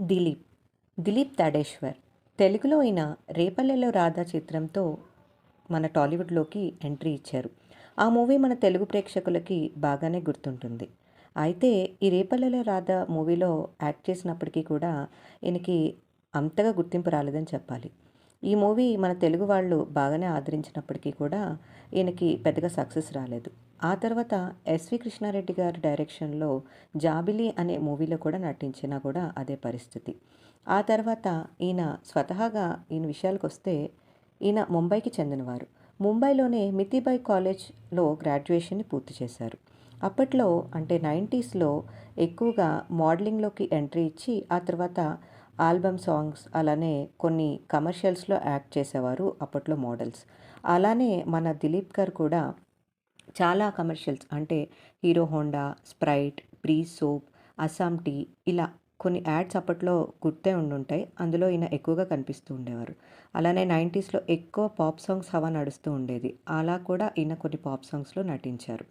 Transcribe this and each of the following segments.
దిలీప్. దిలీప్ తాడేశ్వర్. తెలుగులో అయిన రేపల్లెలో రాధా చిత్రంతో మన టాలీవుడ్లోకి ఎంట్రీ ఇచ్చారు. ఆ మూవీ మన తెలుగు ప్రేక్షకులకి బాగానే గుర్తుంటుంది. అయితే ఈ రేపల్లెలో రాధా మూవీలో యాక్ట్ చేసినప్పటికీ కూడా ఈయనకి అంతగా గుర్తింపు రాలేదని చెప్పాలి. ఈ మూవీ మన తెలుగు వాళ్ళు బాగానే ఆదరించినప్పటికీ కూడా ఈయనకి పెద్దగా సక్సెస్ రాలేదు. ఆ తర్వాత ఎస్వి కృష్ణారెడ్డి గారి డైరెక్షన్లో జాబిలి అనే మూవీలో కూడా నటించినా కూడా అదే పరిస్థితి. ఆ తర్వాత ఈయన స్వతహాగా ఈయన విషయాలకు వస్తే ఈయన ముంబైకి చెందినవారు. ముంబైలోనే మితిబాయ్ కాలేజ్లో గ్రాడ్యుయేషన్ని పూర్తి చేశారు. అప్పట్లో అంటే నైంటీస్లో ఎక్కువగా మోడలింగ్లోకి ఎంట్రీ ఇచ్చి ఆ తర్వాత ఆల్బమ్ సాంగ్స్ అలానే కొన్ని కమర్షియల్స్లో యాక్ట్ చేసేవారు అప్పట్లో మోడల్స్. అలానే మన దిలీప్ గారు కూడా చాలా కమర్షియల్స్ అంటే హీరో హోండా స్ప్రైట్ ప్రీ సోప్ అస్సాం టీ ఇలా కొన్ని యాడ్స్ అప్పట్లో గుర్తే ఉండుంటాయి. అందులో ఈయన ఎక్కువగా కనిపిస్తూ ఉండేవారు. అలానే నైంటీస్లో ఎక్కువ పాప్ సాంగ్స్ హవా నడుస్తూ ఉండేది. అలా కూడా ఈయన కొన్ని పాప్ సాంగ్స్లో నటించారు.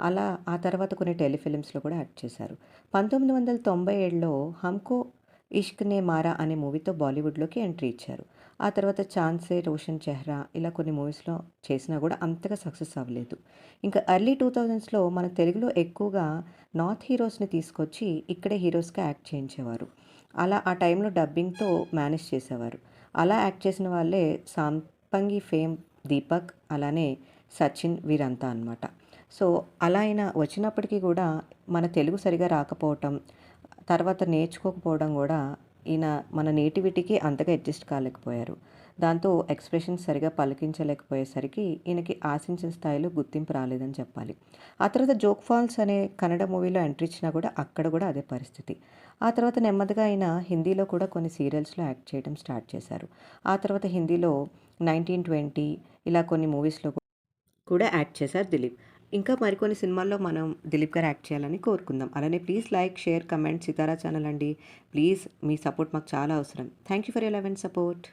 అలా ఆ తర్వాత కొన్ని టెలిఫిలిమ్స్లో కూడా యాక్ట్ చేశారు. పంతొమ్మిది వందల తొంభై ఏడులో హమ్కో ఇష్క్ నే మారా అనే మూవీతో బాలీవుడ్లోకి ఎంట్రీ ఇచ్చారు. ఆ తర్వాత ఛాన్సే రోషన్ చెహ్రా ఇలా కొన్ని మూవీస్లో చేసినా కూడా అంతగా సక్సెస్ అవ్వలేదు. ఇంకా ఎర్లీ టూ థౌజండ్స్లో మన తెలుగులో ఎక్కువగా నార్త్ హీరోస్ని తీసుకొచ్చి ఇక్కడే హీరోస్గా యాక్ట్ చేయించేవారు. అలా ఆ టైంలో డబ్బింగ్తో మేనేజ్ చేసేవారు. అలా యాక్ట్ చేసిన వాళ్ళే సాంపంగి ఫేమ్ దీపక్ అలానే సచిన్ వీరంతా అనమాట సో అలా అయినా వచ్చినప్పటికీ కూడా మన తెలుగు సరిగా రాకపోవటం తర్వాత నేర్చుకోకపోవడం కూడా ఈయన మన నేటివిటీకి అంతగా అడ్జస్ట్ కాలేకపోయారు. దాంతో ఎక్స్ప్రెషన్ సరిగా పలికించలేకపోయేసరికి ఈయనకి ఆశించిన స్థాయిలో గుర్తింపు రాలేదని చెప్పాలి. ఆ తర్వాత జోక్ ఫాల్స్ అనే కన్నడ మూవీలో ఎంట్రీ ఇచ్చినా కూడా అక్కడ కూడా అదే పరిస్థితి. ఆ తర్వాత నెమ్మదిగా ఆయన హిందీలో కూడా కొన్ని సీరియల్స్లో యాక్ట్ చేయడం స్టార్ట్ చేశారు. ఆ తర్వాత హిందీలో నైన్టీన్ ట్వంటీ ఇలా కొన్ని మూవీస్లో కూడా యాక్ట్ చేశారు దిలీప్. ఇంకా మరికొన్ని సినిమాల్లో మనం దిలీప్ గారు యాక్ట్ చేయాలని కోరుకుందాం. అలానే please like share comment Sitara channel అండి. ప్లీజ్ మీ సపోర్ట్ మాకు చాలా అవసరం. Thank you for you love and support.